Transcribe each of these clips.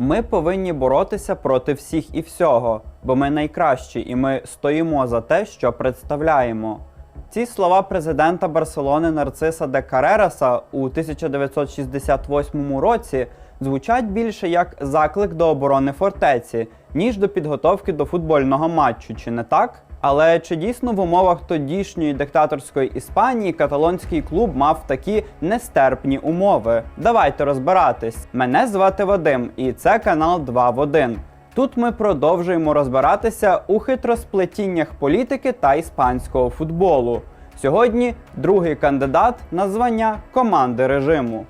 Ми повинні боротися проти всіх і всього, бо ми найкращі, і ми стоїмо за те, що представляємо. Ці слова президента Барселони Нарциса де Карераса у 1968 році звучать більше як заклик до оборони фортеці, ніж до підготовки до футбольного матчу, чи не так? Але чи дійсно в умовах тодішньої диктаторської Іспанії каталонський клуб мав такі нестерпні умови? Давайте розбиратись. Мене звати Вадим, і це канал 2 в 1. Тут ми продовжуємо розбиратися у хитросплетіннях політики та іспанського футболу. Сьогодні другий кандидат на звання команди режиму.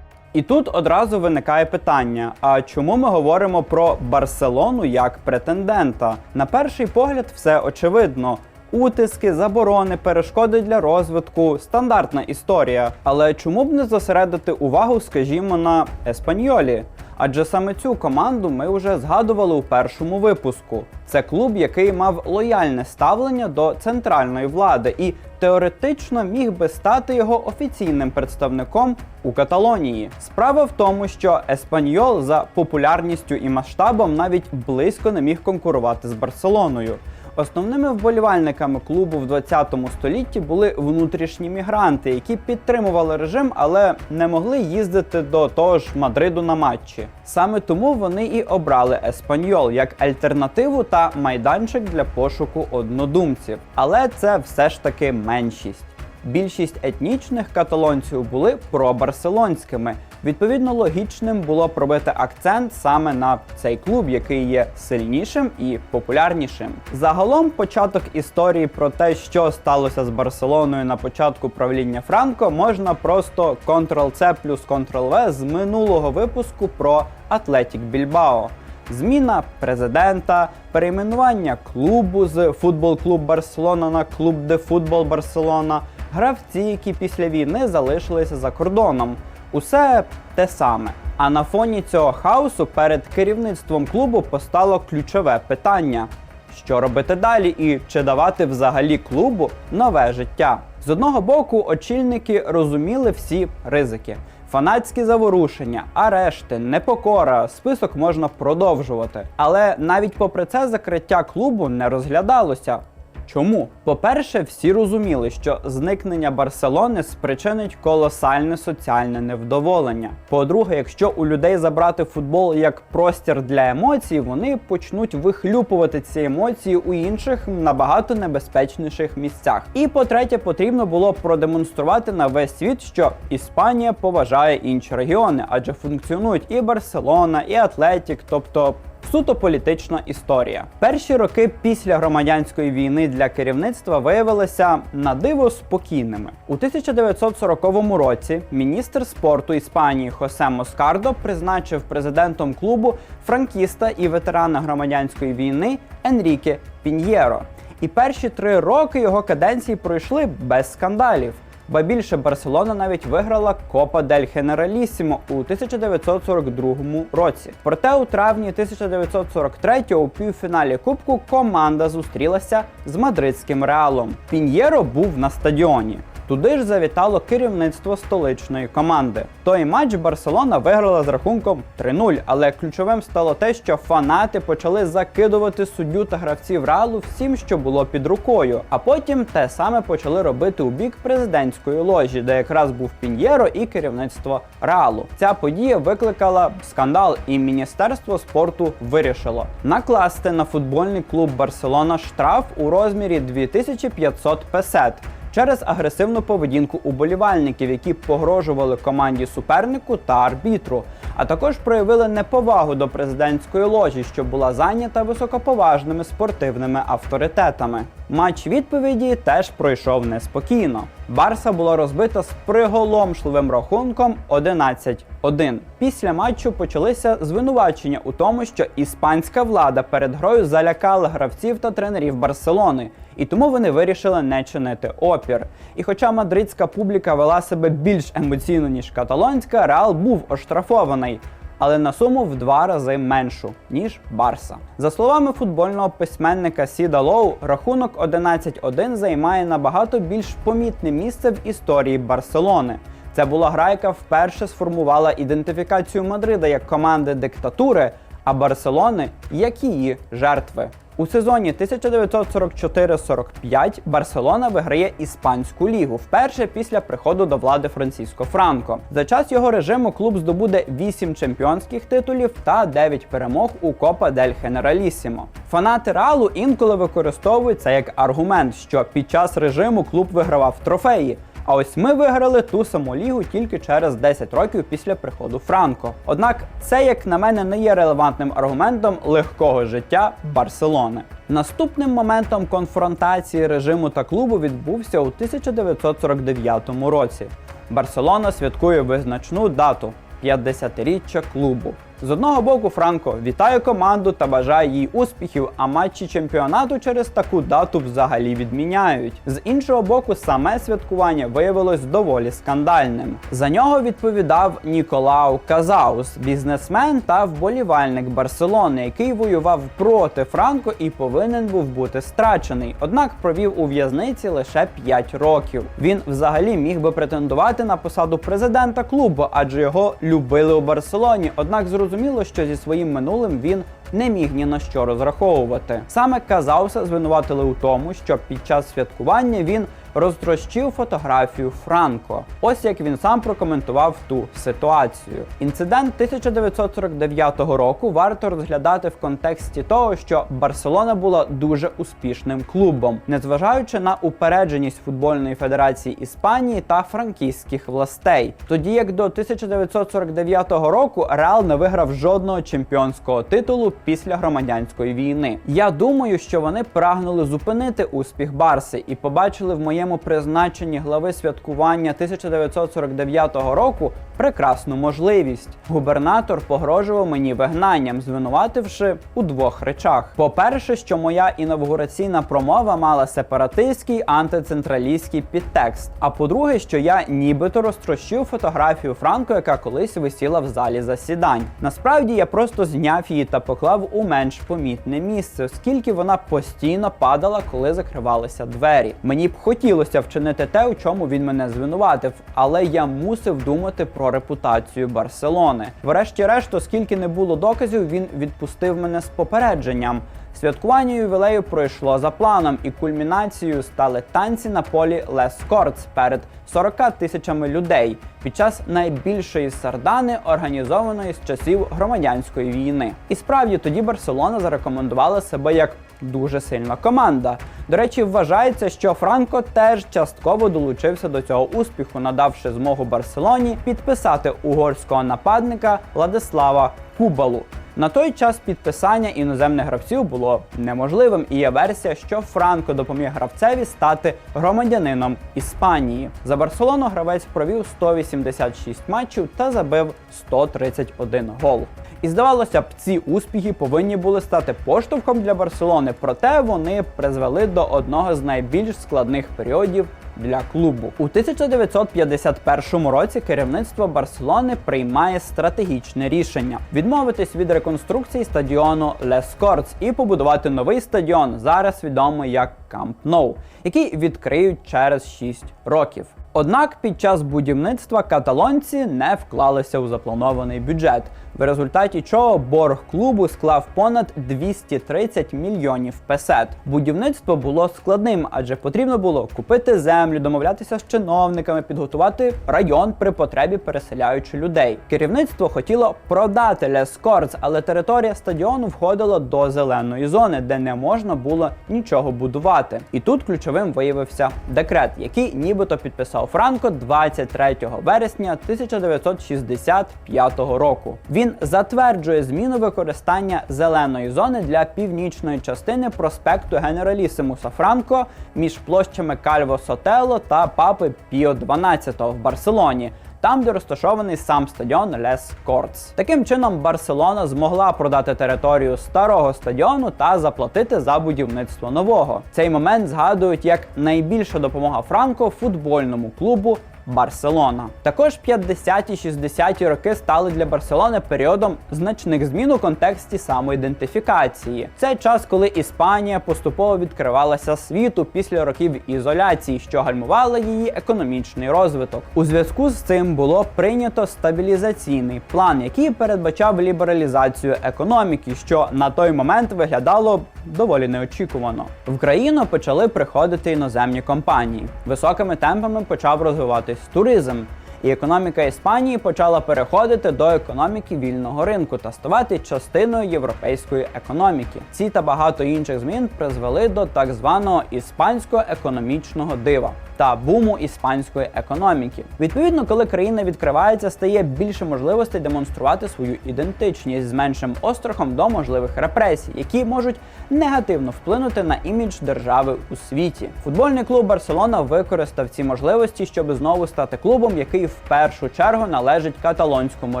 І тут одразу виникає питання: а чому ми говоримо про Барселону як претендента? На перший погляд, все очевидно. Утиски, заборони, перешкоди для розвитку стандартна історія. Але чому б не зосередити увагу, скажімо, на Еспаньолі? Адже саме цю команду ми вже згадували у першому випуску. Це клуб, який мав лояльне ставлення до центральної влади і теоретично міг би стати його офіційним представником у Каталонії. Справа в тому, що Еспаньол за популярністю і масштабом навіть близько не міг конкурувати з Барселоною. Основними вболівальниками клубу в 20 столітті були внутрішні мігранти, які підтримували режим, але не могли їздити до того ж Мадриду на матчі. Саме тому вони і обрали Еспаньол як альтернативу та майданчик для пошуку однодумців. Але це все ж таки меншість. Більшість етнічних каталонців були пробарселонськими. Відповідно, логічним було пробити акцент саме на цей клуб, який є сильнішим і популярнішим. Загалом, початок історії про те, що сталося з Барселоною на початку правління Франко, можна просто Ctrl-C плюс Ctrl-V з минулого випуску про Атлетік Більбао. Зміна президента, перейменування клубу з футбол клуб Барселона на клуб де футбол Барселона, гравці, які після війни залишилися за кордоном. Усе те саме. А на фоні цього хаосу перед керівництвом клубу постало ключове питання: що робити далі і чи давати взагалі клубу нове життя. З одного боку, очільники розуміли всі ризики. Фанатські заворушення, арешти, непокора, список можна продовжувати. Але навіть попри це закриття клубу не розглядалося. Чому? По-перше, всі розуміли, що зникнення Барселони спричинить колосальне соціальне невдоволення. По-друге, якщо у людей забрати футбол як простір для емоцій, вони почнуть вихлюпувати ці емоції у інших набагато небезпечніших місцях. І по-третє, потрібно було продемонструвати на весь світ, що Іспанія поважає інші регіони, адже функціонують і Барселона, і Атлетік, тобто суто політична історія. Перші роки після громадянської війни для керівництва виявилися на диво спокійними. У 1940 році міністр спорту Іспанії Хосе Москардо призначив президентом клубу франкіста і ветерана громадянської війни Енріке Піньєро. І перші три роки його каденції пройшли без скандалів. Ба більше Барселона навіть виграла Копа дель Генералісімо у 1942 році. Проте у травні 1943 у півфіналі Кубку команда зустрілася з мадридським реалом. Пін'єро був на стадіоні. Туди ж завітало керівництво столичної команди. Той матч Барселона виграла з рахунком 3-0, але ключовим стало те, що фанати почали закидувати суддю та гравців Реалу всім, що було під рукою. А потім те саме почали робити у бік президентської ложі, де якраз був Пін'єро і керівництво Реалу. Ця подія викликала скандал, і міністерство спорту вирішило накласти на футбольний клуб Барселона штраф у розмірі 2500 песет через агресивну поведінку уболівальників, які погрожували команді супернику та арбітру, а також проявили неповагу до президентської ложі, що була зайнята високоповажними спортивними авторитетами. Матч відповіді теж пройшов неспокійно. Барса була розбита з приголомшливим рахунком 11-1. Після матчу почалися звинувачення у тому, що іспанська влада перед грою залякала гравців та тренерів Барселони. І тому вони вирішили не чинити опір. І хоча мадридська публіка вела себе більш емоційно, ніж каталонська, Реал був оштрафований. Але на суму в два рази меншу, ніж Барса. За словами футбольного письменника Сіда Лоу, рахунок 11-1 займає набагато більш помітне місце в історії Барселони. Це була гра, яка вперше сформувала ідентифікацію Мадрида як команди диктатури, а Барселони як її жертви. У сезоні 1944-45 Барселона виграє іспанську лігу вперше після приходу до влади Франциско Франко. За час його режиму клуб здобуде 8 чемпіонських титулів та 9 перемог у Копа дель Генералісімо. Фанати Реалу інколи використовують це як аргумент, що під час режиму клуб вигравав трофеї. А ось ми виграли ту саму лігу тільки через 10 років після приходу Франко. Однак це, як на мене, не є релевантним аргументом легкого життя Барселони. Наступним моментом конфронтації режиму та клубу відбувся у 1949 році. Барселона святкує визначну дату 50-річчя клубу. З одного боку, Франко вітає команду та бажає їй успіхів, а матчі чемпіонату через таку дату взагалі відміняють. З іншого боку, саме святкування виявилось доволі скандальним. За нього відповідав Ніколау Казаус, бізнесмен та вболівальник Барселони, який воював проти Франко і повинен був бути страчений. Однак провів у в'язниці лише 5 років. Він взагалі міг би претендувати на посаду президента клубу, адже його любили у Барселоні. Однак зрозуміло, що зі своїм минулим він не міг ні на що розраховувати. Саме казався звинуватили у тому, що під час святкування він розтрощив фотографію Франко. Ось як він сам прокоментував ту ситуацію. Інцидент 1949 року варто розглядати в контексті того, що Барселона була дуже успішним клубом, незважаючи на упередженість футбольної федерації Іспанії та франкійських властей. Тоді як до 1949 року Реал не виграв жодного чемпіонського титулу після громадянської війни. Я думаю, що вони прагнули зупинити успіх Барси і побачили в моєму призначенні глави святкування 1949 року прекрасну можливість. Губернатор погрожував мені вигнанням, звинувативши у двох речах: по-перше, що моя інавгураційна промова мала сепаратистський антицентралістський підтекст. А по-друге, що я нібито розтрощив фотографію Франко, яка колись висіла в залі засідань. Насправді я просто зняв її та поклав у менш помітне місце, оскільки вона постійно падала, коли закривалися двері. Мені б хотілося вчинити те, у чому він мене звинуватив, але я мусив думати про репутацію Барселони. Врешті-решт, оскільки не було доказів, він відпустив мене з попередженням. Святкування ювілею пройшло за планом, і кульмінацією стали танці на полі Лес Кортс перед 40 тисячами людей під час найбільшої сардани, організованої з часів громадянської війни. І справді тоді Барселона зарекомендувала себе як дуже сильна команда. До речі, вважається, що Франко теж частково долучився до цього успіху, надавши змогу Барселоні підписати угорського нападника Владислава Кубалу. На той час підписання іноземних гравців було неможливим, і є версія, що Франко допоміг гравцеві стати громадянином Іспанії. За Барселону гравець провів 186 матчів та забив 131 гол. І здавалося б, ці успіхи повинні були стати поштовхом для Барселони, проте вони призвели до одного з найбільш складних періодів для клубу. У 1951 році керівництво Барселони приймає стратегічне рішення відмовитись від реконструкції стадіону Лес Кортс і побудувати новий стадіон, зараз відомий як Камп Ноу, який відкриють через 6 років. Однак під час будівництва каталонці не вклалися у запланований бюджет, в результаті чого борг клубу склав понад 230 мільйонів песет. Будівництво було складним, адже потрібно було купити землю, домовлятися з чиновниками, підготувати район при потребі переселяючи людей. Керівництво хотіло продати Лескорц, але територія стадіону входила до зеленої зони, де не можна було нічого будувати. І тут ключовим виявився декрет, який нібито підписав Франко 23 вересня 1965 року. Він затверджує зміну використання зеленої зони для північної частини проспекту Генералісимуса Франко між площами Кальво Сотело та Папи Піо 12 в Барселоні. Там, де розташований сам стадіон Лес Кортс. Таким чином, Барселона змогла продати територію старого стадіону та заплатити за будівництво нового. Цей момент згадують як найбільша допомога Франко футбольному клубу Барселона. Також 50-60-ті роки стали для Барселони періодом значних змін у контексті самоідентифікації. Це час, коли Іспанія поступово відкривалася світу після років ізоляції, що гальмувала її економічний розвиток. У зв'язку з цим було прийнято стабілізаційний план, який передбачав лібералізацію економіки, що на той момент виглядало доволі неочікувано. В країну почали приходити іноземні компанії. Високими темпами почав розвиватись туризм. І економіка Іспанії почала переходити до економіки вільного ринку та ставати частиною європейської економіки. Ці та багато інших змін призвели до так званого іспанського економічного дива та буму іспанської економіки. Відповідно, коли країна відкривається, стає більше можливостей демонструвати свою ідентичність з меншим острахом до можливих репресій, які можуть негативно вплинути на імідж держави у світі. Футбольний клуб Барселона використав ці можливості, щоб знову стати клубом, який в першу чергу належить каталонському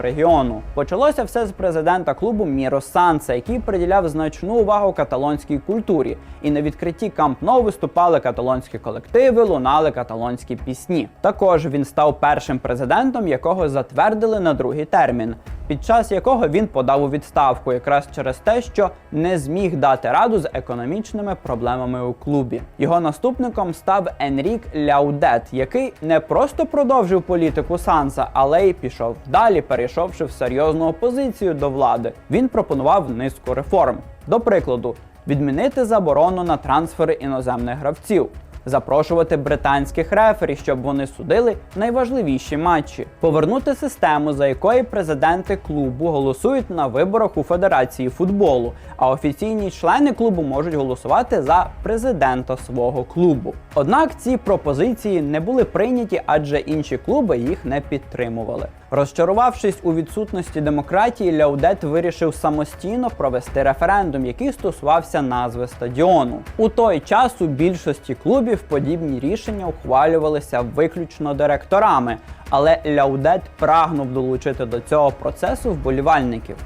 регіону. Почалося все з президента клубу Міро Санса, який приділяв значну увагу каталонській культурі. І на відкритті Камп Ноу виступали каталонські колективи, лунали каталонські пісні. Також він став першим президентом, якого затвердили на другий термін. Під час якого він подав у відставку, якраз через те, що не зміг дати раду з економічними проблемами у клубі. Його наступником став Енрік Ляудет, який не просто продовжив політику Санса, але й пішов далі, перейшовши в серйозну опозицію до влади. Він пропонував низку реформ. До прикладу, відмінити заборону на трансфери іноземних гравців. Запрошувати британських рефері, щоб вони судили найважливіші матчі, повернути систему, за якою президенти клубу голосують на виборах у Федерації футболу, а офіційні члени клубу можуть голосувати за президента свого клубу. Однак ці пропозиції не були прийняті, адже інші клуби їх не підтримували. Розчарувавшись у відсутності демократії, Ляудет вирішив самостійно провести референдум, який стосувався назви стадіону. У той час у більшості клубів подібні рішення ухвалювалися виключно директорами, але Ляудет прагнув долучити до цього процесу вболівальників.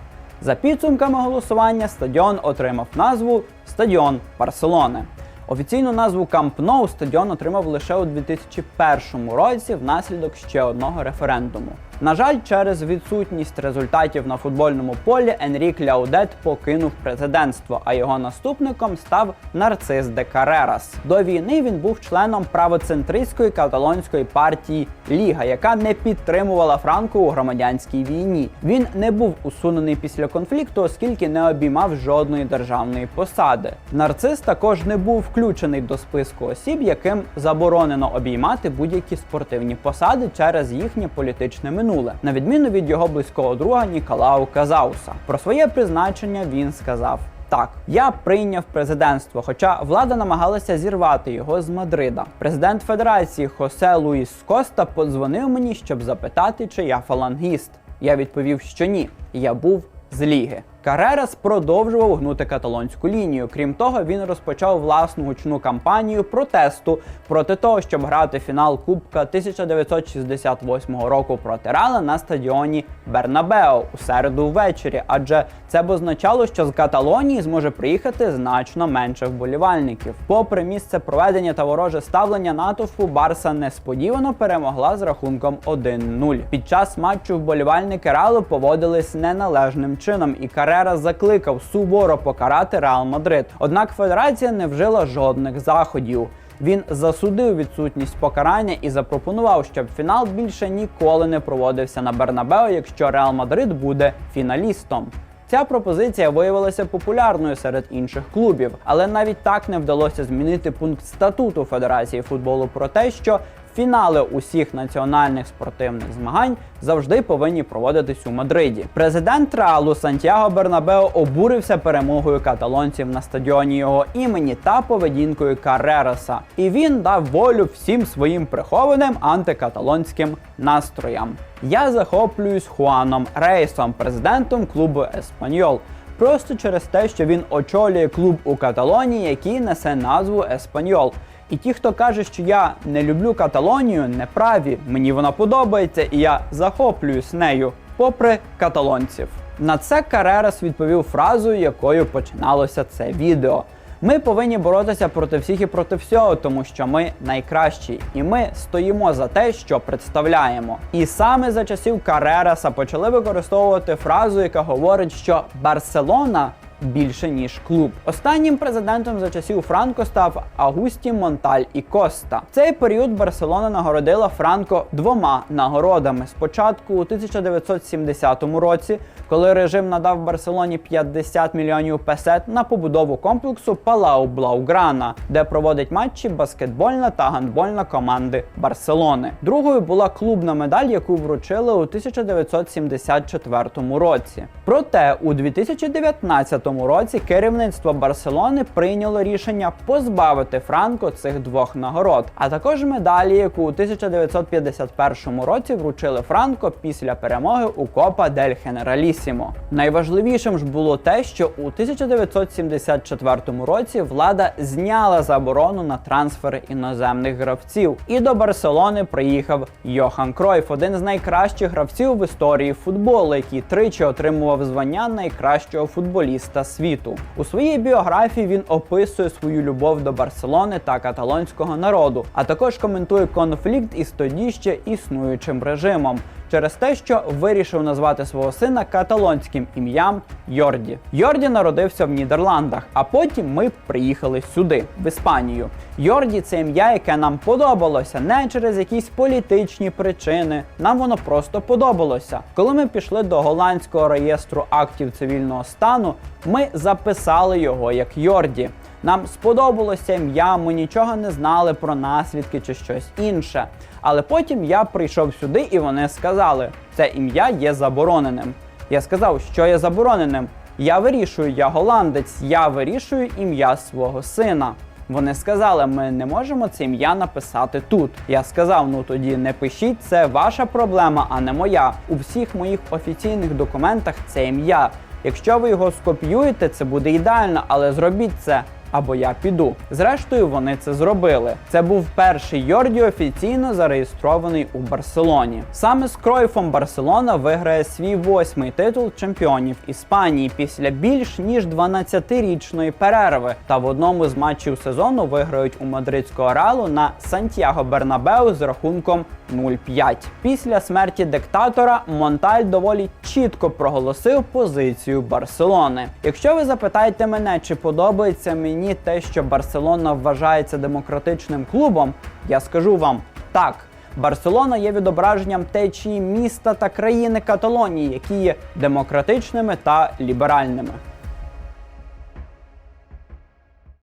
За підсумками голосування стадіон отримав назву Стадіон Барселони. Офіційну назву Камп Ноу стадіон отримав лише у 2001 році внаслідок ще одного референдуму. На жаль, через відсутність результатів на футбольному полі Енрік Ляудет покинув президентство, а його наступником став Нарцис де Карерас. До війни він був членом правоцентристської каталонської партії Ліга, яка не підтримувала Франко у громадянській війні. Він не був усунений після конфлікту, оскільки не обіймав жодної державної посади. Нарцис також не був включений до списку осіб, яким заборонено обіймати будь-які спортивні посади через їхнє політичне минуле минуле, на відміну від його близького друга Ніколау Казауса. Про своє призначення він сказав. Так, я прийняв президентство, хоча влада намагалася зірвати його з Мадрида. Президент Федерації Хосе Луїс Коста подзвонив мені, щоб запитати, чи я фалангіст. Я відповів, що ні. Я був з ліги. Карерас продовжував гнути каталонську лінію. Крім того, він розпочав власну гучну кампанію протесту проти того, щоб грати фінал Кубка 1968 року проти Реала на стадіоні Бернабео у середу ввечері, адже це б означало, що з Каталонії зможе приїхати значно менше вболівальників. Попри місце проведення та вороже ставлення натовпу, Барса несподівано перемогла з рахунком 1-0. Під час матчу вболівальники Реалу поводились неналежним чином, і Карерас закликав суворо покарати Реал Мадрид. Однак федерація не вжила жодних заходів. Він засудив відсутність покарання і запропонував, щоб фінал більше ніколи не проводився на Бернабео, якщо Реал Мадрид буде фіналістом. Ця пропозиція виявилася популярною серед інших клубів, але навіть так не вдалося змінити пункт статуту Федерації футболу про те, що фінали усіх національних спортивних змагань завжди повинні проводитись у Мадриді. Президент Реалу Сантьяго Бернабео обурився перемогою каталонців на стадіоні його імені та поведінкою Карераса. І він дав волю всім своїм прихованим антикаталонським настроям. Я захоплююсь Хуаном Рейсом, президентом клубу Еспаньол. Просто через те, що він очолює клуб у Каталонії, який несе назву Еспаньол. І ті, хто каже, що я не люблю Каталонію, неправі. Мені вона подобається, і я захоплююсь нею, попри каталонців. На це Карерас відповів фразою, якою починалося це відео. Ми повинні боротися проти всіх і проти всього, тому що ми найкращі, і ми стоїмо за те, що представляємо. І саме за часів Карераса почали використовувати фразу, яка говорить, що Барселона. Більше ніж клуб. Останнім президентом за часів Франко став Агусті Монталь і Коста. В цей період Барселона нагородила Франко двома нагородами. Спочатку у 1970 році, коли режим надав Барселоні 50 мільйонів песет на побудову комплексу Палау Блауграна, де проводить матчі баскетбольна та гандбольна команди Барселони. Другою була клубна медаль, яку вручили у 1974 році. Проте у 2019 році керівництво Барселони прийняло рішення позбавити Франко цих двох нагород, а також медалі, яку у 1951 році вручили Франко після перемоги у Копа дель Генералісімо. Найважливішим ж було те, що у 1974 році влада зняла заборону на трансфери іноземних гравців, і до Барселони приїхав Йохан Кройф, один з найкращих гравців в історії футболу, який тричі отримував звання найкращого футболіста світу. У своїй біографії він описує свою любов до Барселони та каталонського народу, а також коментує конфлікт із тоді ще існуючим режимом. Через те, що вирішив назвати свого сина каталонським ім'ям Йорді. Йорді народився в Нідерландах, а потім ми приїхали сюди, в Іспанію. Йорді це ім'я, яке нам подобалося не через якісь політичні причини. Нам воно просто подобалося. Коли ми пішли до голландського реєстру актів цивільного стану, ми записали його як Йорді. Нам сподобалося ім'я, ми нічого не знали про наслідки чи щось інше. Але потім я прийшов сюди і вони сказали, це ім'я є забороненим. Я сказав, що є забороненим. Я вирішую, я голландець, я вирішую ім'я свого сина. Вони сказали, ми не можемо це ім'я написати тут. Я сказав: ну тоді не пишіть, це ваша проблема, а не моя. У всіх моїх офіційних документах це ім'я. Якщо ви його скопіюєте, це буде ідеально, але зробіть це. Або я піду. Зрештою, вони це зробили. Це був перший Йорді офіційно зареєстрований у Барселоні. Саме з Кройфом Барселона виграє свій восьмий титул чемпіонів Іспанії після більш ніж 12-річної перерви. Та в одному з матчів сезону виграють у мадридського реалу на Сантьяго Бернабеу з рахунком 0-5. Після смерті диктатора Монталь доволі чітко проголосив позицію Барселони. Якщо ви запитаєте мене, чи подобається мені те, що Барселона вважається демократичним клубом, я скажу вам так. Барселона є відображенням течії міста та країни Каталонії, які є демократичними та ліберальними.